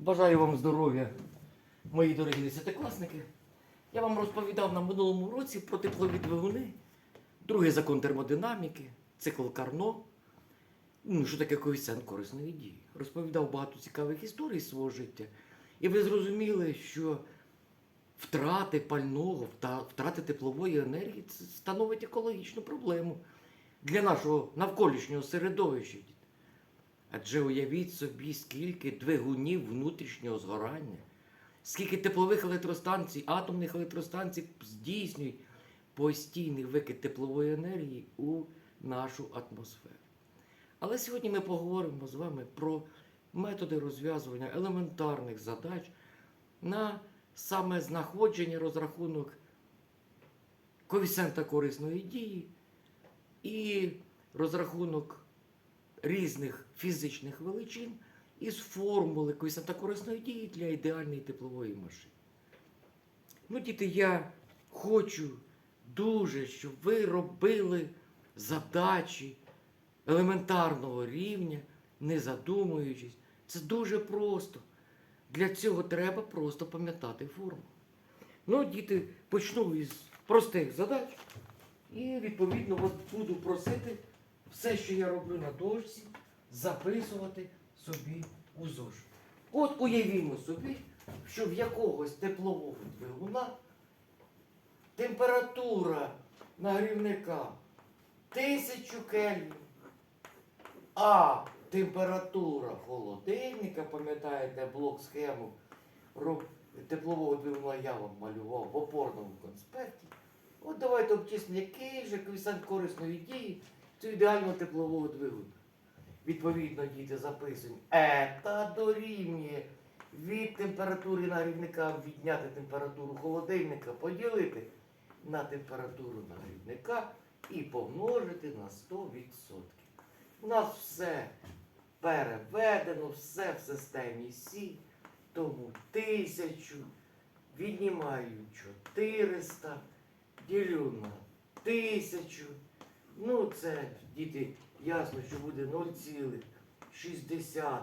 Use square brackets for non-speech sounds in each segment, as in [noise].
Бажаю вам здоров'я, мої дорогі десятикласники. Я вам розповідав на минулому році про теплові двигуни, другий закон термодинаміки, цикл Карно. Ну, що таке коефіцієнт корисної дії. Розповідав багато цікавих історій свого життя. І ви зрозуміли, що втрати пального, вта- втрати теплової енергії становить екологічну проблему для нашого навколишнього середовища. Адже уявіть собі, скільки двигунів внутрішнього згорання, скільки теплових електростанцій, атомних електростанцій здійснюють постійний викид теплової енергії у нашу атмосферу. Але сьогодні ми поговоримо з вами про методи розв'язування елементарних задач на саме знаходження розрахунок коефіцієнта корисної дії і розрахунок різних фізичних величин із формули коефіцієнта корисної дії для ідеальної теплової машини. Ну, діти, я хочу дуже, щоб ви робили задачі елементарного рівня, не задумуючись. Це дуже просто. Для цього треба просто пам'ятати формулу. Ну, діти, почну із простих задач. І відповідно буду просити все, що я роблю на дошці, записувати собі у зошит. От уявімо собі, що в якогось теплового двигуна температура нагрівника 1000 кельвін, а температура холодильника, пам'ятаєте, блок схему теплового двигуна я вам малював в опорному конспекті. От давайте обчислимо, який же коефіцієнт корисної дії цього ідеального теплового двигуна. Відповідно, діти записуємо. Ета дорівнює від температури нагрівника відняти температуру холодильника, поділити на температуру нагрівника і помножити на 100%. У нас все переведено, все в системі Сі. Тому 1000 віднімаю 400, ділю на 1000. Ну, це, діти, ясно, що буде 0,6.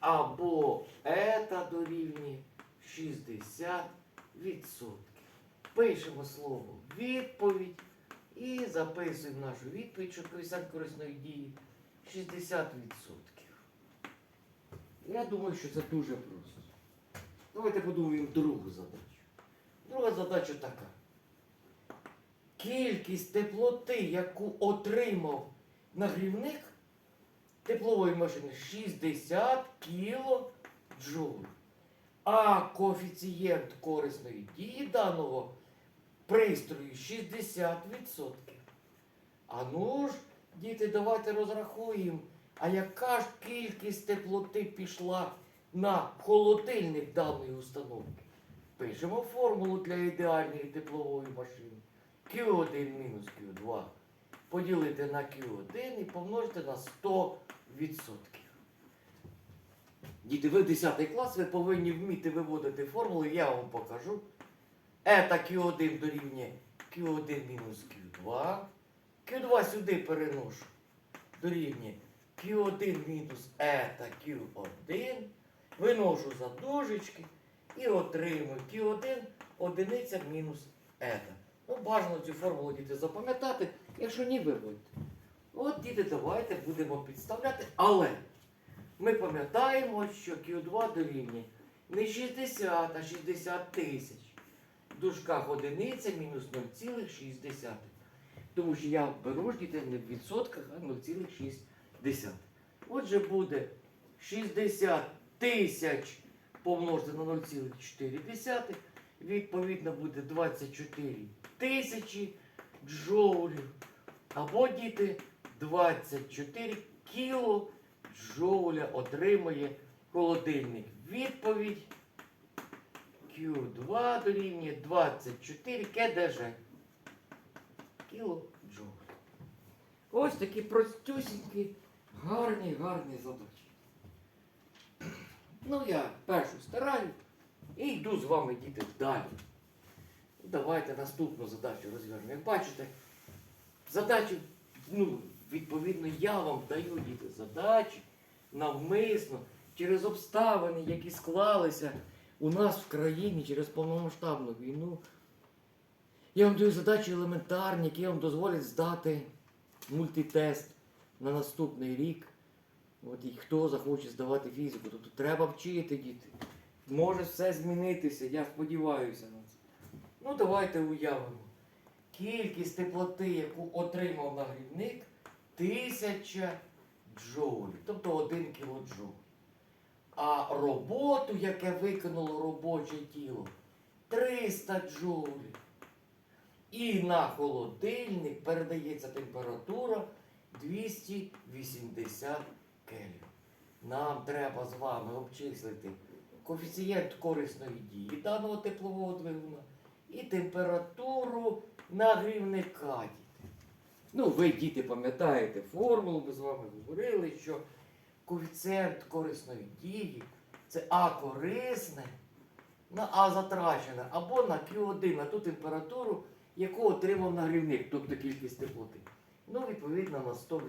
Або ета дорівнює 60%. Пишемо слово відповідь і записуємо нашу відповідь, що коефіцієнт корисної дії 60%. Я думаю, що це дуже просто. Давайте подумаємо другу задачу. Друга задача така. Кількість теплоти, яку отримав нагрівник теплової машини 60 кілоджоуль. А коефіцієнт корисної дії даного пристрою 60%. А ну ж, діти, давайте розрахуємо, а яка ж кількість теплоти пішла на холодильник даної установки? Пишемо формулу для ідеальної теплової машини. Q1 мінус Q2 поділити на Q1 і помножити на 100%. Діти, ви 10 клас, ви повинні вміти виводити формули, я вам покажу. Ета Q1 дорівнює Q1 мінус Q2. Q2 сюди переношу. Дорівнює Q1 мінус ета Q1. Виношу за дужечки і отримую Q1 одиниця мінус ета. Ну, бажано цю формулу діти запам'ятати, якщо ні, виводьте. От, діти, давайте будемо підставляти, але ми пам'ятаємо, що Q2 дорівнює не 60, а 60 тисяч. В дужках одиниця мінус 0,6. Тому що я беру ж діти не в відсотках, а 0,6. Отже, буде 60 тисяч помножити на 0,4. Відповідно буде 24 тисячі джоулів. Або діти 24 кіло джоуля отримує холодильник. Відповідь Q2 дорівнює 24 КДЖ. Кіло джоуль. Ось такі простюсінькі, гарні, гарні задачі. Ну, я першу стараю і йду з вами, діти, далі. Давайте наступну задачу розв'яжемо. Як бачите, задачу, ну, відповідно, я вам даю діти задачі навмисно через обставини, які склалися у нас в країні через повномасштабну війну. Я вам даю задачі елементарні, які вам дозволять здати мультитест на наступний рік. От і хто захоче здавати фізику, тобто треба вчити діти. Може все змінитися, я сподіваюся. Ну, давайте уявимо. Кількість теплоти, яку отримав нагрівник, 1000 джоулів, тобто 1 кілоджоуль. А роботу, яке виконало робоче тіло, 300 джоулів. І на холодильник передається температура 280 кельвін. Нам треба з вами обчислити коефіцієнт корисної дії даного теплового двигуна і температуру нагрівника. діти. Ну, ви, діти, пам'ятаєте формулу, ми з вами говорили, що коефіцієнт корисної дії це А корисне на А затрачене або на Q1, на ту температуру, яку отримав нагрівник, тобто кількість теплоти. Ну, відповідно, на 100%.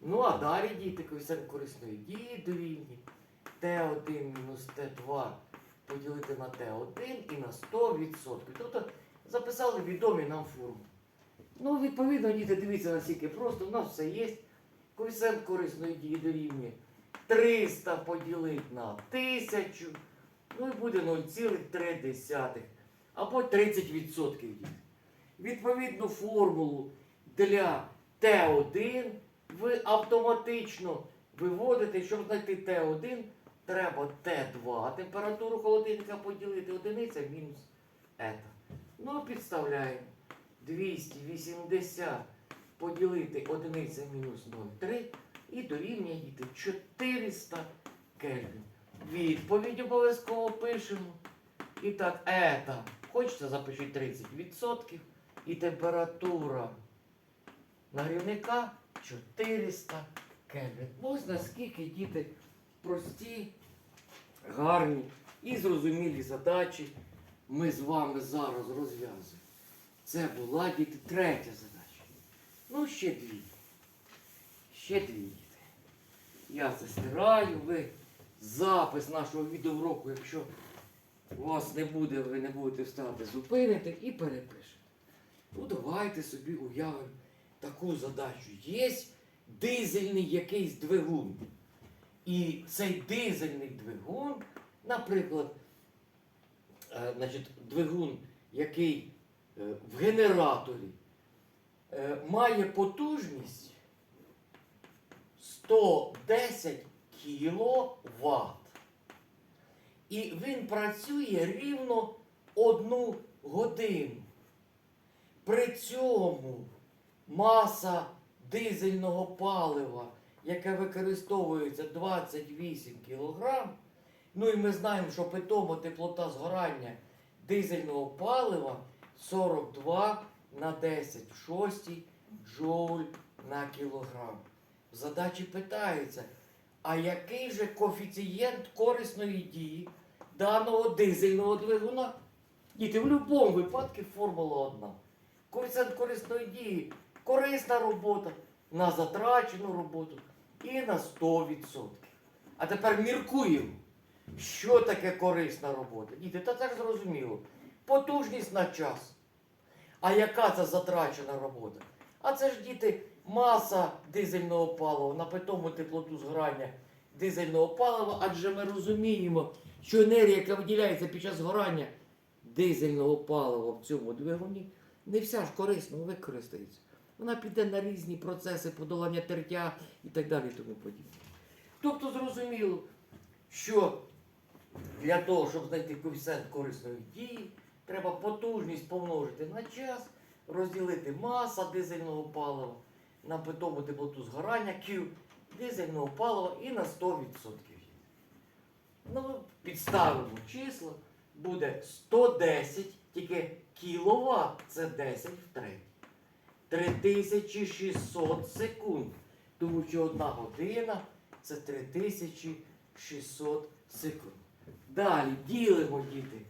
Ну, а далі діти коефіцієнт корисної дії дорівнює Т1 мінус Т2 поділити на Т1 і на 100%. Тобто записали відомі нам формули. Ну, відповідно, діти, дивіться наскільки просто, у нас все є. Коефіцієнт корисної дії дорівнює 300 поділити на 1000. Ну і буде 0,3 або 30% діти. Відповідну формулу для Т1 ви автоматично виводите, щоб знайти Т1, треба Т2 температуру холодильника поділити одиниця мінус ета. Ну, підставляємо 280 поділити одиниця мінус 0,3 і дорівнює діти 400 кельвін. Відповідь обов'язково пишемо. І так, ета. Хочете запишіть 30%. І температура нагрівника 400 кельвін. Ось наскільки діти прості, гарні і зрозумілі задачі ми з вами зараз розв'язуємо. Це була діти третя задача. Ну, ще дві. Ще дві діти. Я це стираю, ви запис нашого відеоуроку, якщо у вас не буде, ви не будете встати, зупините і перепишете. Ну, давайте собі уявимо таку задачу. Є дизельний якийсь двигун. І цей дизельний двигун, наприклад, е, значить, двигун, який е, в генераторі е, має потужність 110 кВт. І він працює рівно одну годину. При цьому маса дизельного палива, яке використовується 28 кг, ну і ми знаємо, що питома теплота згорання дизельного палива 42 на 10 в 6 джоуль на кілограм. Задачі питається, а який же коефіцієнт корисної дії даного дизельного двигуна? Діти, в будь-якому випадку формула одна. Коефіцієнт корисної дії корисна робота на затрачену роботу і на 100%. А тепер міркуємо, що таке корисна робота. Діти, та це ж зрозуміло. Потужність на час. А яка це затрачена робота? А це ж діти маса дизельного палива на питому теплоту згорання дизельного палива, адже ми розуміємо, що енергія, яка виділяється під час згорання дизельного палива в цьому двигуні, не вся ж корисно використається. Вона піде на різні процеси подолання тертя і так далі тому подібне. Тобто зрозуміло, що для того, щоб знайти коефіцієнт корисної дії, треба потужність помножити на час, розділити маса дизельного палива на питому теплоту згорання Q дизельного палива і на 100%. Ну, підставимо числа, буде 110, тільки кіловат це 10 в третій. 3600 секунд. Тому що одна година це 3600 секунд. Далі ділимо діти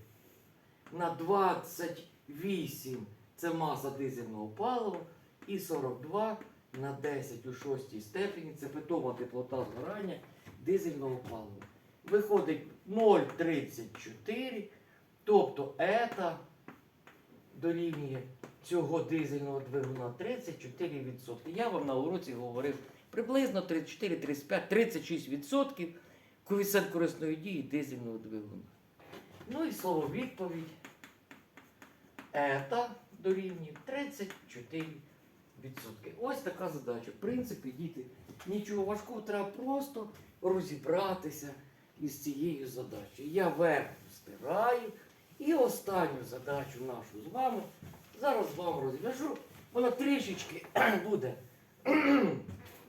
на 28 це маса дизельного палива і 42 на 10 у шостій степені це питома теплота згорання дизельного палива. Виходить 0,34, тобто ета дорівнює цього дизельного двигуна 34%. Я вам на уроці говорив приблизно 34, 35, 36% коефіцієнт корисної дії дизельного двигуна. Ну і слово відповідь. Ета дорівнює 34%. Ось така задача. В принципі, діти, нічого важкого, треба просто розібратися із цією задачею. Я верхню стираю і останню задачу нашу з вами зараз вам розв'яжу. Вона трішечки [clears throat] буде [clears throat]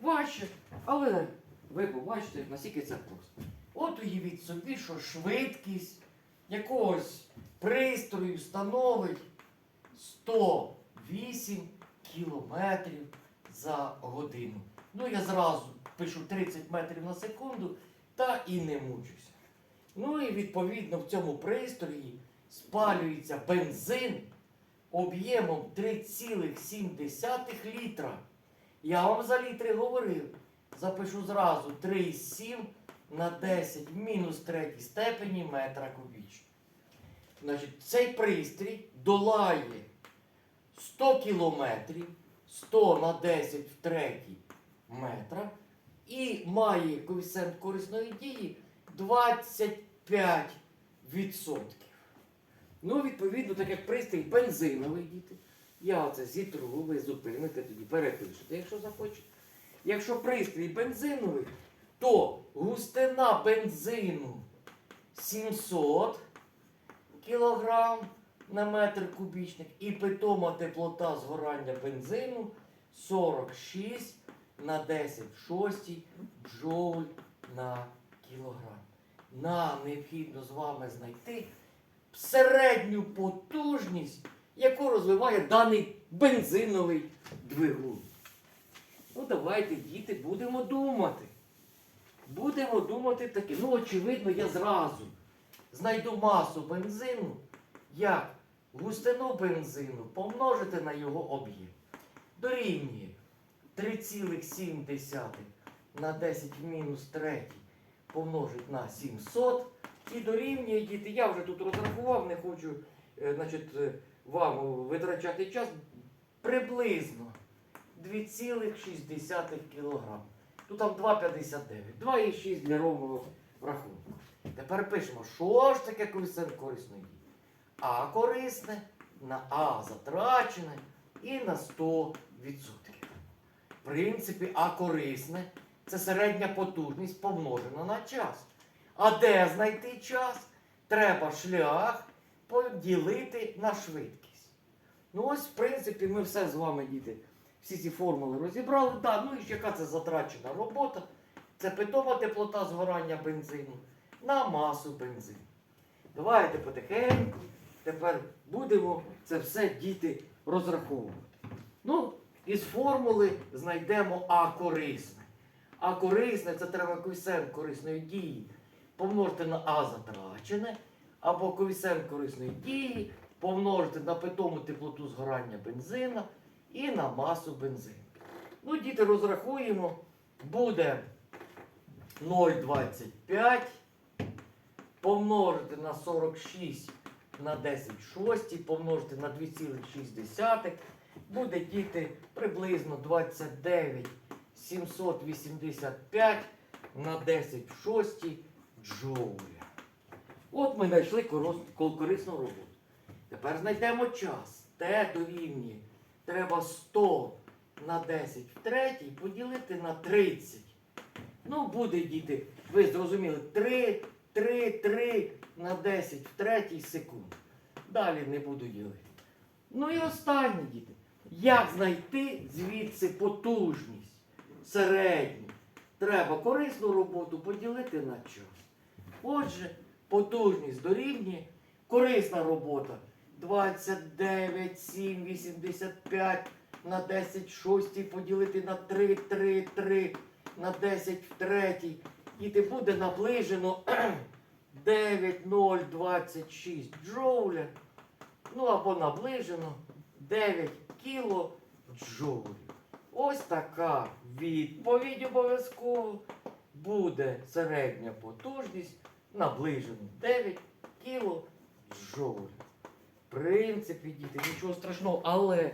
важче, але ви побачите, наскільки це просто. От уявіть собі, що швидкість якогось пристрою становить 108 кілометрів за годину. Ну, я зразу пишу 30 метрів на секунду та і не мучуся. Ну і відповідно в цьому пристрої спалюється бензин об'ємом 3,7 літра. Я вам за літри говорив. Запишу зразу 3,7 на 10 мінус третій степені метра кубічного. Значить, цей пристрій долає 100 кілометрів, 100 на 10 в третій метра і має коефіцієнт корисної дії 25%. Ну, відповідно, так як пристрій бензиновий діти, я оце зітру, ви зупините, тоді перепишете, якщо захочете. Якщо пристрій бензиновий, то густина бензину 700 кг на метр кубічник і питома теплота згорання бензину 46 на 10 в 6 джоуль на кілограм. Нам необхідно з вами знайти середню потужність, яку розвиває даний бензиновий двигун. Ну, давайте, діти, будемо думати. Будемо думати таке. Ну, очевидно, я зразу знайду масу бензину, як густину бензину помножити на його об'єм. Дорівнює 3,7 на 10 в мінус 3 помножить на 700. І дорівнює діти. Я вже тут розрахував, не хочу е, значить, е, вам витрачати час. Приблизно 2,6 кг. Тут там 2,59. 2,6 для ровного рахунку. Тепер пишемо, що ж таке коефіцієнт корисної? А корисне на А затрачене і на 100%. В принципі, А корисне це середня потужність помножена на час. А де знайти час? Треба шлях поділити на швидкість. Ну ось, в принципі, ми все з вами, діти, всі ці формули розібрали. Да, ну і яка це затрачена робота? Це питома теплота згорання бензину на масу бензину. Давайте потихеньку. Тепер будемо це все діти розраховувати. Ну, із формули знайдемо А корисне. А корисне це треба коефіцієнт корисної дії помножити на А затрачене, або коефіцієнт корисної дії помножити на питому теплоту згорання бензина і на масу бензину. Ну, діти, розрахуємо, буде 0,25 помножити на 46 на 10 шості, помножити на 2,6, буде діти приблизно 29 785 на 10 в джоуля. От ми знайшли корисну роботу. Тепер знайдемо час. Т дорівнює. Треба 100 на 10 в третій поділити на 30. Ну, буде, діти, ви зрозуміли, 3, 3, 3 на 10 в третій секунд. Далі не буду ділити. Ну і останнє, діти. Як знайти звідси потужність середню? Треба корисну роботу поділити на час. Отже, потужність дорівнює. Корисна робота 29, 7, 85 на 10 шостій поділити на 3, 3, 3 на 10 в третій. І ти буде наближено [clears throat] 9,026 джоуля. Ну або наближено 9 кіло джоулів. Ось така відповідь обов'язково. буде середня потужність наближено 9 кіло В принципі, діти, нічого страшного, але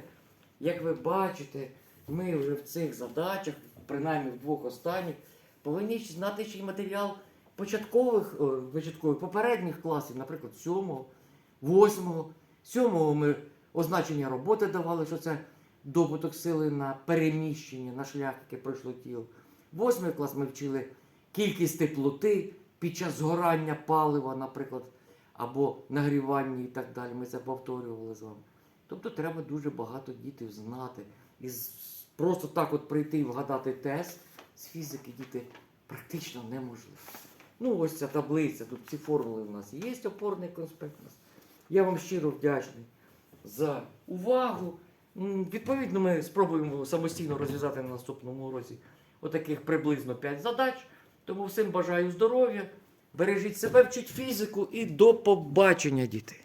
як ви бачите, ми вже в цих задачах, принаймні в двох останніх, повинні знати ще й матеріал початкових, о, початкових попередніх класів, наприклад, сьомого, восьмого. Сьомого ми означення роботи давали, що це добуток сили на переміщення, на шлях, яке пройшло тіло. Восьмий клас ми вчили кількість теплоти під час згорання палива, наприклад, або нагрівання і так далі. Ми це повторювали з вами. Тобто треба дуже багато дітей знати. І просто так от прийти і вгадати тест з фізики діти практично неможливо. Ну, ось ця таблиця, тут ці формули у нас є, опорний конспект у нас. Я вам щиро вдячний за увагу. Відповідно, ми спробуємо самостійно розв'язати на наступному уроці отаких приблизно 5 задач. Тому всім бажаю здоров'я, бережіть себе, вчіть фізику і до побачення, діти!